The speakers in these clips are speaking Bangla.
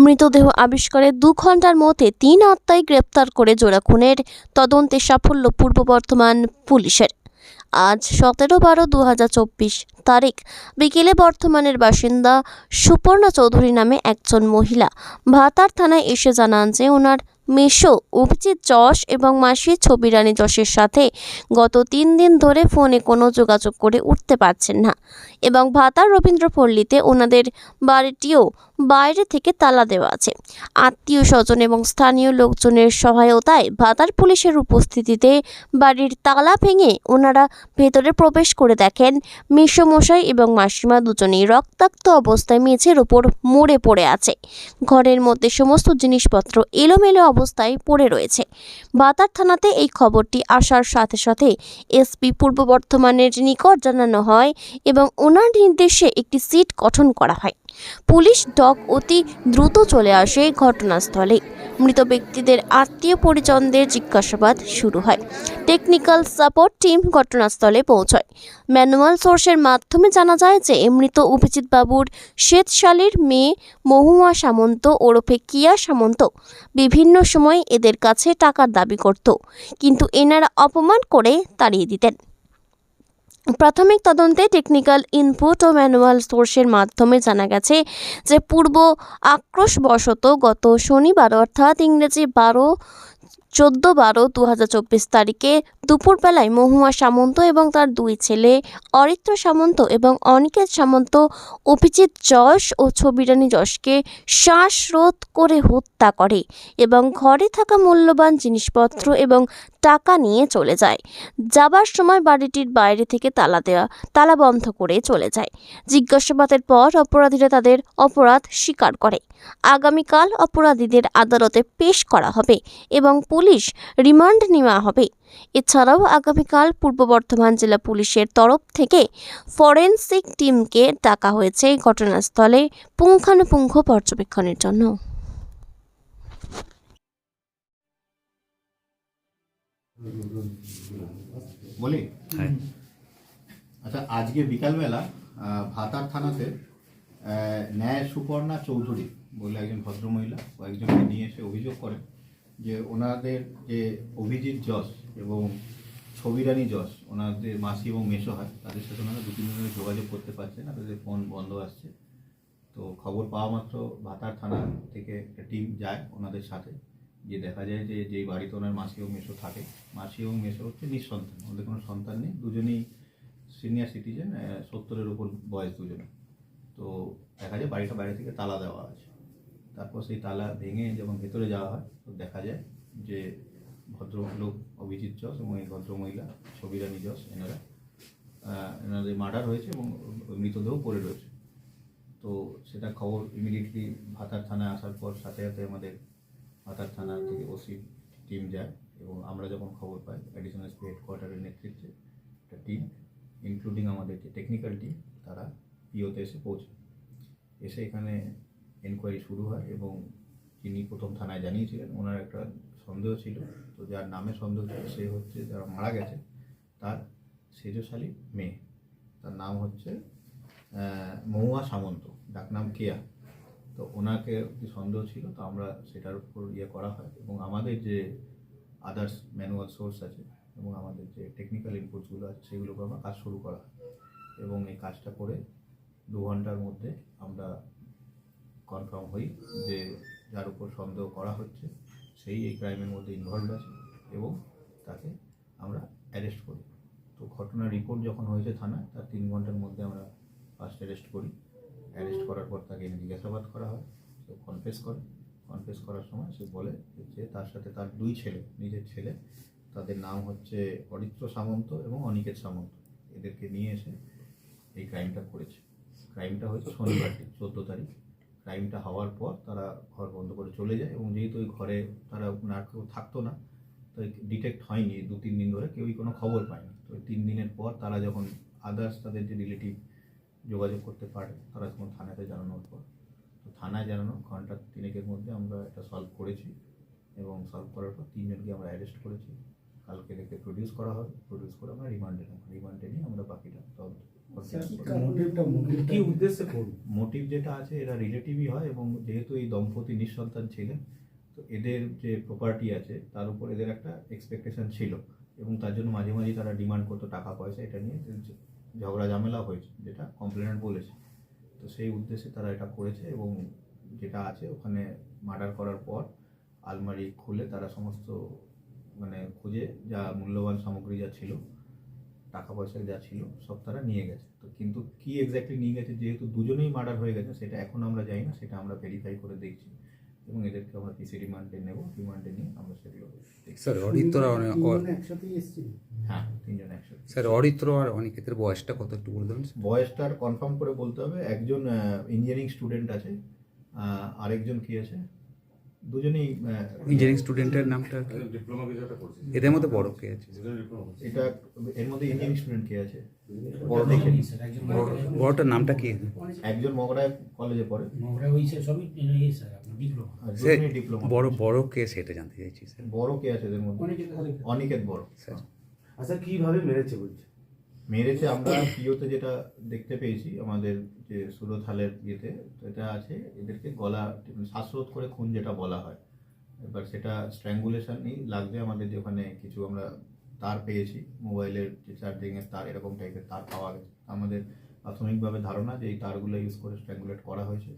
মৃতদেহ আবিষ্কারের দু ঘণ্টার মধ্যে তিন আত্মায় গ্রেপ্তার করে জোড়া খুনের তদন্তে সাফল্য পূর্ব বর্ধমান পুলিশের। আজ সতেরো বারো দু তারিখ বিকেলে বর্ধমানের বাসিন্দা সুপর্ণা চৌধুরী নামে একজন মহিলা ভাতার থানায় এসে জানান যে ওনার মেশো অভিজিৎ যশ এবং মাসি ছবিরানী যশের সাথে গত তিন দিন ধরে ফোনে কোনো যোগাযোগ করে উঠতে পারছেন না এবং ভাতার রবীন্দ্রপল্লীতে ওনাদের বাড়িটিও বাইরে থেকে তালা দেওয়া আছে। আত্মীয় স্বজন এবং স্থানীয় লোকজনের সহায়তায় ভাতার পুলিশের উপস্থিতিতে বাড়ির তালা ভেঙে ওনারা ভেতরে প্রবেশ করে দেখেন। মেসমশাই এবং মাসিমা দুজনেই রক্তাক্ত অবস্থায় মেঝের ওপর মরে পড়ে আছে। ঘরের মধ্যে সমস্ত জিনিসপত্র এলোমেলো অবস্থায় পড়ে রয়েছে। ভাতার থানাতে এই খবরটি আসার সাথে সাথে এসপি পূর্ব বর্ধমানের নিকট জানানো হয় এবং ওনার নির্দেশে একটি সিট গঠন করা হয়। পুলিশ ডগ অতি দ্রুত চলে আসে ঘটনাস্থলে। মৃত ব্যক্তিদের আত্মীয় পরিজনদের জিজ্ঞাসাবাদ শুরু হয়। টেকনিক্যাল সাপোর্ট টিম ঘটনাস্থলে পৌঁছয়। ম্যানুয়াল সোর্সের মাধ্যমে জানা যায় যে, মৃত অভিজিৎ বাবুর শ্বেতশালীর মেয়ে মহুয়া সামন্ত ওরফে কিয়া সামন্ত বিভিন্ন সময় এদের কাছে টাকার দাবি করত, কিন্তু এনারা অপমান করে তাড়িয়ে দিতেন। প্রাথমিক তদন্তে টেকনিক্যাল ইনপুট ও ম্যানুয়াল সোর্সের মাধ্যমে জানা গেছে যে পূর্ব আক্রোশবশত গত শনিবার, অর্থাৎ ইংরেজি বারো, চোদ্দ বারো দু তারিখে দুপুরবেলায় মহুয়া সামন্ত এবং তার দুই ছেলে অরিত্র সামন্ত এবং অনিকেত সামন্ত, অভিজিৎ যশ ও ছবিরানী যশকে শ্বাসরোধ করে হত্যা করে এবং ঘরে থাকা মূল্যবান জিনিসপত্র এবং টাকা নিয়ে চলে যায়। যাবার সময় বাড়িটির বাইরে থেকে তালা দেওয়া তালা বন্ধ করে চলে যায়। জিজ্ঞাসাবাদের পর অপরাধীরা তাদের অপরাধ স্বীকার করে। আগামীকাল অপরাধীদের আদালতে পেশ করা হবে এবং পুলিশ রিমান্ড নেওয়া হবে। এছাড়াও আগামীকাল পূর্ব বর্ধমান জেলা পুলিশের তরফ থেকে ফরেন্সিক টিমকে ডাকা হয়েছে ঘটনাস্থলে পুঙ্খানুপুঙ্খ পর্যবেক্ষণের জন্য। বলি হ্যাঁ। আচ্ছা আজকে বিকালবেলা ভাতার থানাতে ন্যায় সুপর্ণা চৌধুরী বলে একজন ভদ্রমহিলা কয়েকজনকে নিয়ে এসে অভিযোগ করেন যে ওনাদের যে অভিজিৎ যশ এবং ছবিরানী যশ, ওনাদের মাসি এবং মেশো হয়, তাদের সাথে ওনারা দু তিন দিন যোগাযোগ করতে পারছেন না, তাদের ফোন বন্ধ আসছে। তো খবর পাওয়া মাত্র ভাতার থানা থেকে একটা টিম যায় ওনাদের সাথে, যে দেখা যায় যে যেই বাড়িতে ওনার মাসি এবং মেশো থাকে, মাসি এবং মেশো হচ্ছে নিঃসন্তান, ওদের কোনো সন্তান নেই, দুজনেই সিনিয়র সিটিজেন সত্তরের উপর বয়স দুজনে তো দেখা যায় বাড়িটা বাইরে থেকে তালা দেওয়া আছে। তারপর সেই তালা ভেঙে যখন ভেতরে যাওয়া হয়, তো দেখা যায় যে ভদ্রলোক অভিজিৎ যশ এবং এই ভদ্রমহিলা ছবিরানী যশ, এনারা এনাদের মার্ডার হয়েছে এবং মৃতদেহ পড়ে রয়েছে। তো সেটা খবর ইমিডিয়েটলি ভাতার থানায় আসার পর সাথে সাথে আমাদের ভাতার থানা থেকে ওসি টিম যায় এবং আমরা যখন খবর পাই অ্যাডিশনাল এসপি হেডকোয়ার্টারের নেতৃত্বে একটা টিম ইনক্লুডিং আমাদের যে টেকনিক্যাল টিম তারা পিওতে এসে পৌঁছে এসে এখানে এনকোয়ারি শুরু হয় এবং যিনি প্রথম থানায় জানিয়েছিলেন, ওনার একটা সন্দেহ ছিল। তো যার নামে সন্দেহ ছিল, সে হচ্ছে যারা মারা গেছে, তার সেজশালী মেয়ে। তার নাম হচ্ছে মহুয়া সামন্ত ডাকনাম কেয়া। তো ওনাকে কি সন্দেহ ছিল? তো আমরা সেটার উপর ইয়ে করা হয়। এবং আমাদের যে আদার্স ম্যানুয়াল সোর্স আছে, এবং আমাদের যে টেকনিক্যাল ইনপুটসগুলো আছে, সেগুলোকে আমরা কাজ শুরু করা এবং এই কাজটা করে দু ঘণ্টার মধ্যে আমরা কনফার্ম হই যে যার উপর সন্দেহ করা হচ্ছে। সেই এই ক্রাইমের মধ্যে ইনভলভ আছে এবং তাকে আমরা অ্যারেস্ট করি। তো ঘটনার রিপোর্ট যখন হয়েছে থানায়, তার তিন ঘণ্টার মধ্যে আমরা ফার্স্ট অ্যারেস্ট করি। অ্যারেস্ট করার পর তাকে এনে জিজ্ঞাসাবাদ করা হয়, সে কনফেস করে। কনফেস করার সময় সে বলে যে তার সাথে তার দুই ছেলে, নিজের ছেলে, তাদের নাম হচ্ছে অরিত্র সামন্ত এবং অনিকেত সামন্ত। এদেরকে নিয়ে এসে এই ক্রাইমটা করেছে। ক্রাইমটা হয়েছে শনিবার, চোদ্দ তারিখ। ক্রাইমটা হওয়ার পর তারা ঘর বন্ধ করে চলে যায় এবং যেহেতু ওই ঘরে তারা না কেউ থাকতো না, তো ডিটেক্ট হয়নি দু, তিন দিন ধরে, কেউই কোনো খবর পায়নি। তো তিন দিনের পর তারা যখন আদার্স তাদের যে রিলেটিভ যোগাযোগ করতে পারে, তারা তখন থানাতে জানানোর পর, তো থানায় জানানো ঘণ্টা তিনেকের মধ্যে আমরা এটা সলভ করেছি এবং সলভ করার পর তিনজনকে আমরা অ্যারেস্ট করেছি। কালকে এদেরকে প্রডিউস করা হবে প্রডিউস করে আমরা রিমান্ডে নেব রিমান্ডে নিয়ে আমরা বাকিটা তদন্ত কি উদ্দেশ্যে করুন? মোটিভ যেটা আছে এরা রিলেটিভই হয় এবং যেহেতু এই দম্পতি নিঃসন্তান ছিলেন তো এদের যে প্রপার্টি আছে তার উপর এদের একটা এক্সপেকটেশন ছিল এবং তার জন্য মাঝে মাঝে তারা ডিমান্ড করতো টাকা পয়সা এটা নিয়ে যে ঝগড়া ঝামেলা হয়েছে যেটা কমপ্লেনেন্ট বলেছে। তো সেই উদ্দেশ্যে তারা এটা করেছে এবং যেটা আছে ওখানে মার্ডার করার পর আলমারি খুলে তারা সমস্ত মানে খুঁজে যা মূল্যবান সামগ্রী যা ছিল টাকা পয়সা যা ছিল সব তারা নিয়ে গেছে। তো কিন্তু কি এক্স্যাক্টলি নিয়ে গেছে যেহেতু দুজনেই মার্ডার হয়ে গেছে সেটা এখন আমরা জানি না সেটা আমরা ভেরিফাই করে দেখছি। এবং এদেরকে আমরা পিসি রিমান্ডে নেব রিমান্ডে নিয়ে আমরা সেগুলো স্যার অরিত্র আর একসাথেই এসেছিল। হ্যাঁ তিনজন একসাথে। স্যার অরিত্র আর অনিকেতের বয়সটা কত একটু বলে দেবেন স্যার? বয়সটার কনফার্ম করে বলতে হবে একজন ইঞ্জিনিয়ারিং স্টুডেন্ট আছে আরেকজন কি আছে? দুজনেই ইঞ্জিনিয়ারিং স্টুডেন্টের নামটা ডিপ্লোমা কিছু একটা করছি এদের মধ্যে বড় কে আছে? এটা এর মধ্যে ইঞ্জিনিয়ারিং স্টুডেন্ট কে আছে। বড় দেখে নিন। বড়- বড়টার নামটা কি? একজন মগরায় কলেজে পড়ে। মগরা ওই সে সবই ইয়ে স্যার ডিপ্লোমা বড় বড় কে সেটা জানতে চাইছি স্যার। বড় কে আছে এদের মধ্যে? অনিকেত বড়। স্যার। আচ্ছা কীভাবে মেরেছে বলছে? মেরেছে আমরা পিওতে যেটা দেখতে পেয়েছি আমাদের যে সুরত হালের ইয়েতে, এটা আছে, এদেরকে গলা শ্বাসরোধ করে খুন যেটা বলা হয়। এবার সেটা স্ট্র্যাঙ্গুলেশনই লাগবে আমাদের যে ওখানে কিছু আমরা তার পেয়েছি, মোবাইলের যে চার্জিংয়ের তার, এরকম টাইপের তার পাওয়া গেছে। আমাদের প্রাথমিকভাবে ধারণা যে এই তারগুলো ইউজ করে স্ট্র্যাঙ্গুলেট করা হয়েছে।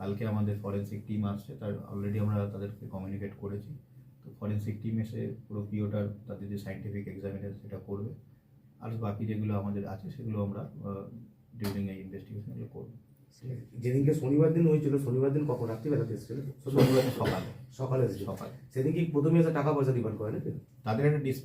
কালকে আমাদের ফরেন্সিক টিম আসছে, তার অলরেডি আমরা তাদেরকে কমিউনিকেট করেছি। তো ফরেন্সিক টিম এসে পুরো পিওটার তাদের যে সাইন্টিফিক এক্সামিনেশন সেটা করবে। আর বাকি যেগুলো আমাদের আছে, সেগুলো আমরা ডিউরিং এই ইনভেস্টিগেশন এগুলো করব যেদিনকে শনিবার দিন হয়েছিল শনিবার দিন কখন? রাত্রিবেলাতে এসেছিল? শনিবার সকালে। সকালে এসেছিল। সকালে। সেদিন কি প্রথমে এসে টাকা পয়সা রিফান্ড করে নাকি? তাদের একটা